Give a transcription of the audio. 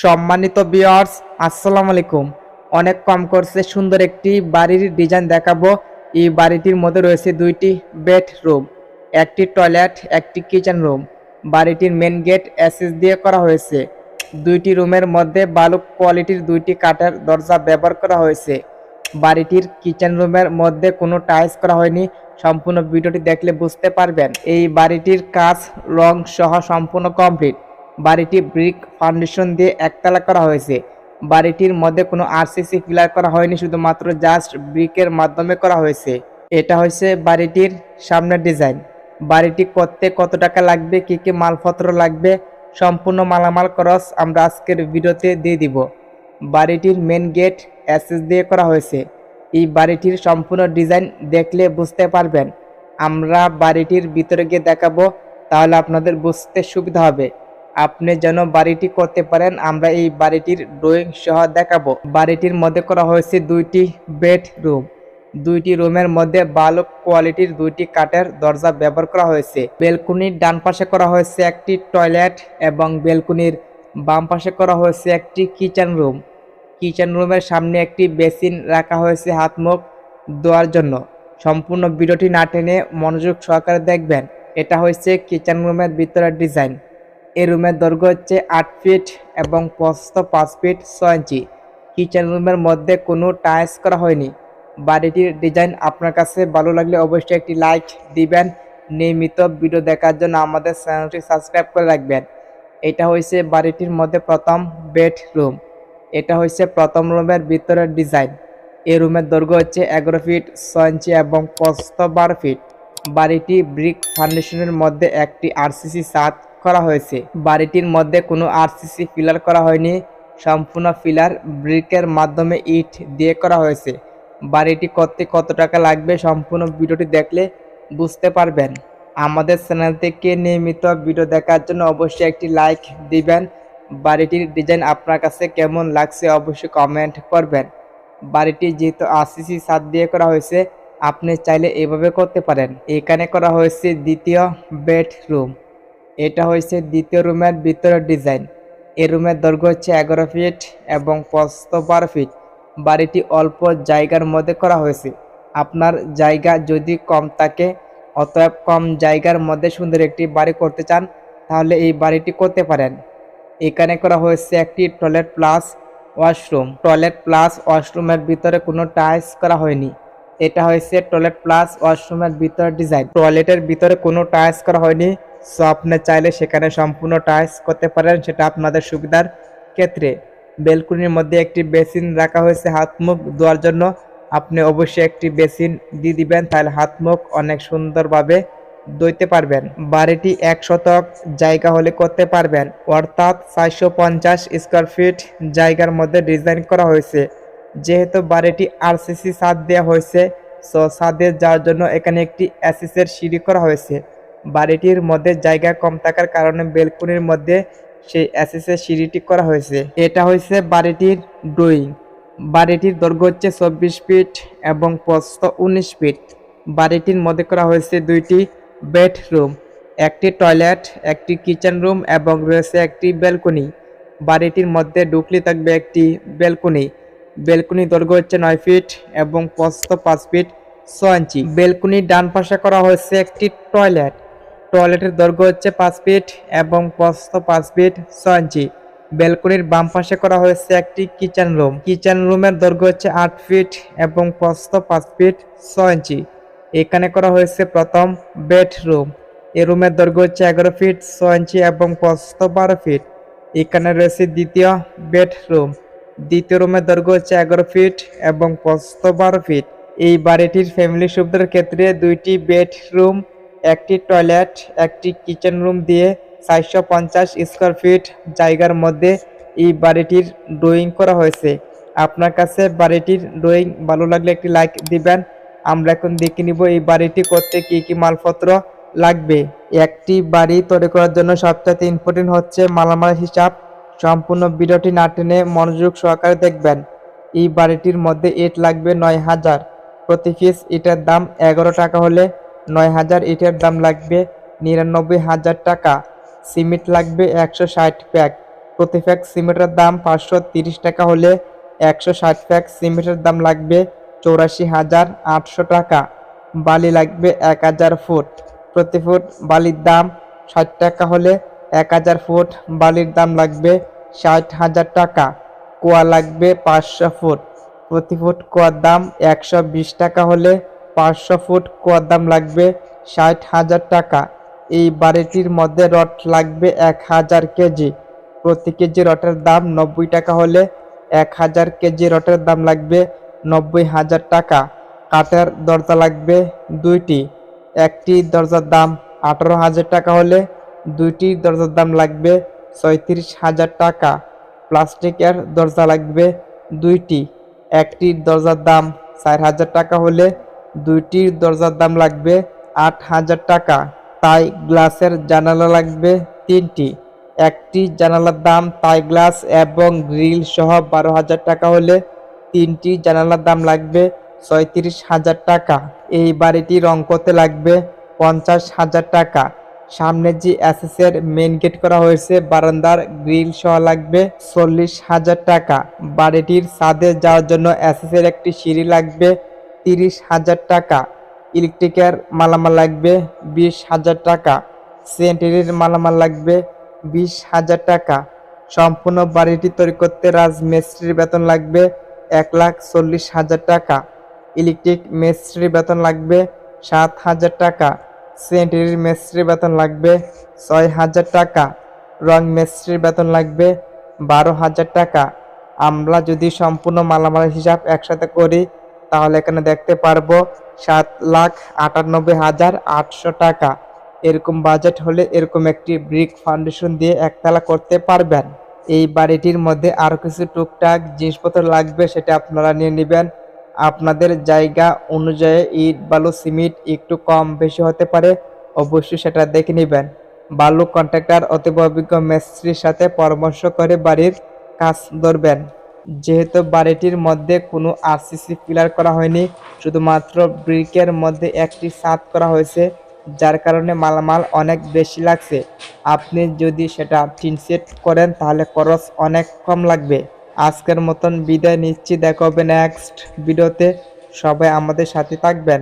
সম্মানিত বিয়ার্স আসসালামু আলাইকুম। অনেক কম করছে, সুন্দর একটি বাড়ির ডিজাইন দেখাবো। এই বাড়িটির মধ্যে রয়েছে দুইটি বেডরুম একটি টয়লেট একটি কিচেন রুম বাড়িটির মেন গেট অ্যাসেস দিয়ে করা হয়েছে। দুইটি রুমের মধ্যে বালুক কোয়ালিটির দুইটি কাঠের দরজা ব্যবহার করা হয়েছে। বাড়িটির কিচেন রুমের মধ্যে কোনো টাইলস করা হয়নি। সম্পূর্ণ ভিডিওটি দেখলে বুঝতে পারবেন, এই বাড়িটির কাজ রং সহ সম্পূর্ণ কমপ্লিট বাড়িটি ব্রিক ফাউন্ডেশন দিয়ে একতলা করা হয়েছে। বাড়িটির মধ্যে কোনো আরসিসি ফিলার করা হয়নি, শুধুমাত্র জাস্ট ব্রিকের মাধ্যমে করা হয়েছে। এটা হচ্ছে বাড়িটির সামনের ডিজাইন। বাড়িটি করতে কত টাকা লাগবে, কি কি মালপত্র লাগবে, সম্পূর্ণ মালামাল খরচ আমরা আজকের ভিডিওতে দিয়ে দিব। বাড়িটির মেন গেট অ্যাসেস দিয়ে করা হয়েছে। এই বাড়িটির সম্পূর্ণ ডিজাইন দেখলে বুঝতে পারবেন। আমরা বাড়িটির ভিতরে গিয়ে দেখাবো, তাহলে আপনাদের বুঝতে সুবিধা হবে। আপনি যেন বাড়িটি করতে পারেন, আমরা এই বাড়িটির ড্রয়িং সহ দেখাবো। বাড়িটির মধ্যে করা হয়েছে দুইটি বেডরুম। দুইটি রুমের মধ্যে ভালো কোয়ালিটির দুইটি কাঠের দরজা ব্যবহার করা হয়েছে। বেলকুনির ডান পাশে করা হয়েছে একটি টয়লেট এবং বেলকুনির বাম পাশে করা হয়েছে একটি কিচেন রুম। কিচেন রুমের সামনে একটি বেসিন রাখা হয়েছে হাত মুখ ধোয়ার জন্য। সম্পূর্ণ ভিডিওটি না টেনে মনোযোগ সহকারে দেখবেন। এটা হয়েছে কিচেন রুমের ভিতরের ডিজাইন। এই রুমের দৈর্ঘ্য হচ্ছে আট ফিট এবং প্রস্থ পাঁচ ফিট ছয় ইঞ্চি। কিচেন রুমের মধ্যে কোনো টাইলস করা হয়নি। বাড়িটির ডিজাইন আপনার কাছে ভালো লাগলে অবশ্যই একটি লাইক দিবেন। নিয়মিত ভিডিও দেখার জন্য আমাদের চ্যানেলটি সাবস্ক্রাইব করে রাখবেন। এটা হয়েছে বাড়িটির মধ্যে প্রথম বেডরুম। এটা হচ্ছে প্রথম রুমের ভিতরের ডিজাইন। এই রুমের দৈর্ঘ্য হচ্ছে এগারো ফিট, ছয় ইঞ্চি এবং প্রস্থ বারো ফিট। বাড়িটি ব্রিক ফাউন্ডেশনের মধ্যে একটি আরসিসি ছাদ করা হয়েছে। বাড়িটির মধ্যে কোনো আরসিসি ফিলার করা হয়নি। সম্পূর্ণ ফিলার ব্রিকের মাধ্যমে ইট দিয়ে করা হয়েছে। বাড়িটি করতে কত টাকা লাগবে সম্পূর্ণ ভিডিওটি দেখলে বুঝতে পারবেন। আমাদের চ্যানেল থেকে নিয়মিত ভিডিও দেখার জন্য অবশ্যই একটি লাইক দিবেন। বাড়িটির ডিজাইন আপনার কাছে কেমন লাগছে অবশ্যই কমেন্ট করবেন। বাড়িটি যেহেতু আরসিসি ছাদ দিয়ে করা হয়েছে, আপনি চাইলে এভাবে করতে পারেন। এখানে করা হয়েছে দ্বিতীয় বেডরুম। এটা হয়েছে দ্বিতীয় রুমের ভিতরের ডিজাইন। এই রুমের দৈর্ঘ্য হচ্ছে এগারো ফিট এবং প্রস্থ বারো ফিট। বাড়িটি অল্প জায়গার মধ্যে করা হয়েছে। আপনার জায়গা যদি কম থাকে, অতএব কম জায়গার মধ্যে সুন্দর একটি বাড়ি করতে চান, তাহলে এই বাড়িটি করতে পারেন। এখানে করা হয়েছে একটি toilet plus washroom. Toilet plus ওয়াশরুমের ভিতরে কোনো টাইলস করা হয়নি। এটা হয়েছে টয়লেট প্লাস ওয়াশরুমের ভিতরে ডিজাইন। টয়লেটের ভিতরে কোনো টাইলস করা হয়নি। সো আপনি চাইলে সেখানে সম্পূর্ণ টাইলস করতে পারেন, সেটা আপনাদের সুবিধার ক্ষেত্রে। বেলকুনির মধ্যে একটি বেসিন রাখা হয়েছে হাত মুখ ধোয়ার জন্য। আপনি অবশ্যই একটি বেসিন দিয়ে দিবেন, তাহলে হাত মুখ অনেক সুন্দরভাবে ধুইতে পারবেন। বাড়িটি এক শতক জায়গা হলে করতে পারবেন, অর্থাৎ চারশো পঞ্চাশ স্কোয়ার ফিট জায়গার মধ্যে ডিজাইন করা হয়েছে। যেহেতু বাড়িটি আরসিসি ছাদ দেওয়া হয়েছে সো ছাদে যাওয়ার জন্য এখানে একটি অ্যাসিসের সিঁড়ি করা হয়েছে। বাড়িটির মধ্যে জায়গা কম থাকার কারণে বেলকুনির মধ্যে সেই অ্যাসেসের সিঁড়িটি করা হয়েছে। এটা হয়েছে বাড়িটির ড্রয়িং। বাড়িটির দৈর্ঘ্য হচ্ছে চব্বিশ ফিট এবং প্রস্থ উনিশ ফিট। বাড়িটির মধ্যে করা হয়েছে দুইটি বেডরুম, একটি টয়লেট, একটি কিচেন রুম এবং রয়েছে একটি বেলকনি। বাড়িটির মধ্যে ঢুকলে থাকবে একটি বেলকনি। বেলকনি দৈর্ঘ্য হচ্ছে নয় ফিট এবং প্রস্থ পাঁচ ফিট ছ ইঞ্চি। বেলকনির ডান পাশে করা হয়েছে একটি টয়লেট। টয়লেটের দৈর্ঘ্য হচ্ছে পাঁচ ফিট এবং প্রস্থ পাঁচ ফিট ছ ইঞ্চি ব্যালকনির বাম পাশে করা হয়েছে একটি কিচেন রুম কিচেন রুমের দৈর্ঘ্য হচ্ছে আট ফিট এবং প্রস্থ পাঁচ ফিট ছ ইঞ্চি এখানে করা হয়েছে প্রথম বেডরুম এ রুমের দৈর্ঘ্য হচ্ছে এগারো ফিট ছ ইঞ্চি এবং প্রস্থ বারো ফিট এখানে রয়েছে দ্বিতীয় বেডরুম দ্বিতীয় রুমের দৈর্ঘ্য হচ্ছে এগারো ফিট এবং প্রস্থ বারো ফিট এই বাড়িটির ফ্যামিলি সুবিধার ক্ষেত্রে দুইটি বেডরুম একটি টয়লেট, একটি কিচেন রুম দিয়ে চারশো পঞ্চাশ স্কোয়ার ফিট জায়গার মধ্যে এই বাড়িটির ড্রয়িং করা হয়েছে। আপনার কাছে বাড়িটির ড্রয়িং ভালো লাগলে একটি লাইক দিবেন। আমরা এখন দেখে নিব এই বাড়িটি করতে কি কি মালপত্র লাগবে। একটি বাড়ি তৈরি করার জন্য সবচেয়ে ইম্পর্টেন্ট হচ্ছে মালামাল হিসাব। সম্পূর্ণ ভিডিওটি না টেনে মনোযোগ সহকারে দেখবেন। এই বাড়িটির মধ্যে ইট লাগবে নয় হাজার। প্রতি পিস ইটের দাম এগারো টাকা হলে নয় হাজার ইটের দাম লাগবে নিরানব্বই হাজার টাকা। সিমেন্ট লাগবে একশো ষাট প্যাক। প্রতি প্যাক সিমেন্টের দাম পাঁচশো তিরিশ টাকা হলে একশো ষাট প্যাক সিমেন্টের দাম লাগবে চৌরাশি হাজার আটশো টাকা। বালি লাগবে এক হাজার ফুট। প্রতি ফুট বালির দাম ষাট টাকা হলে এক হাজার ফুট বালির দাম লাগবে ষাট হাজার টাকা। কুয়া লাগবে পাঁচশো ফুট। প্রতি ফুট কুয়ার দাম একশো বিশ টাকা হলে পাঁচশো ফুট কুয়ার দাম লাগবে ষাট হাজার টাকা। এই বাড়িটির মধ্যে রড লাগবে এক হাজার কেজি। প্রতি কেজি রটের দাম নব্বই টাকা হলে এক হাজার কেজি রটের দাম লাগবে নব্বই হাজার টাকা। কাঠের দরজা লাগবে দুইটি। একটি দরজার দাম আঠারো হাজার টাকা হলে দুইটি দরজার দাম লাগবে ছয়ত্রিশ হাজার টাকা। প্লাস্টিকের দরজা লাগবে দুইটি। একটি দরজার দাম চার হাজার টাকা হলে দুইটির দরজার দাম লাগবে আট হাজার টাকা, তাই গ্লাসের জানালা লাগবে তিনটি। একটি জানালার দাম তাই গ্লাস এবং গ্রিল সহ বারো হাজার টাকা হলে তিনটি জানালার দাম লাগবে ছয়ত্রিশ হাজার টাকা। এই বাড়িটি রং করতে লাগবে পঞ্চাশ হাজার টাকা। সামনে যে এসএসের মেন গেট করা হয়েছে, বারান্দার গ্রিল সহ লাগবে চল্লিশ হাজার টাকা। বাড়িটির ছাদে যাওয়ার জন্য এসএসের একটি সিঁড়ি লাগবে তিরিশ হাজার টাকা। ইলেকট্রিকের মালামাল লাগবে বিশ হাজার টাকা। সেন্টারির মালামাল লাগবে বিশ হাজার টাকা। সম্পূর্ণ বাড়িটি তৈরি করতে রাজমিস্ত্রির বেতন লাগবে এক লাখ চল্লিশ হাজার টাকা। ইলেকট্রিক মিস্ত্রির বেতন লাগবে সাত হাজার টাকা। সেন্টারির মিস্ত্রির বেতন লাগবে ছয় হাজার টাকা। রং মিস্ত্রির বেতন লাগবে বারো হাজার টাকা। আমরা যদি সম্পূর্ণ মালামাল হিসাব একসাথে করি তাহলে এখানে দেখতে পারব সাত লাখ আটানব্বই হাজার আটশো টাকা। এরকম বাজেট হলে এরকম একটি ব্রিক ফাউন্ডেশন দিয়ে একতলা করতে পারবেন। এই বাড়িটির মধ্যে আরও কিছু টুকটাক জিনিসপত্র লাগবে, সেটা আপনারা নিয়ে নেবেন। আপনাদের জায়গা অনুযায়ী ইট, বালু, সিমেন্ট একটু কম বেশি হতে পারে, অবশ্যই সেটা দেখে নেবেন। বালু কন্ট্রাক্টর অতীব অভিজ্ঞ মিস্ত্রির সাথে পরামর্শ করে বাড়ির কাজ ধরবেন। যেহেতু বাড়িটির মধ্যে কোনো আরসিসি পিলার করা হয়নি, শুধুমাত্র ব্রিকের মধ্যে একটি ছাদ করা হয়েছে, যার কারণে মালামাল অনেক বেশি লাগছে। আপনি যদি সেটা টিন সেট করেন, তাহলে খরচ অনেক কম লাগবে। আজকের মতন বিদায় নিচ্ছি। দেখা হবে নেক্সট ভিডিওতে সবাই আমাদের সাথে থাকবেন।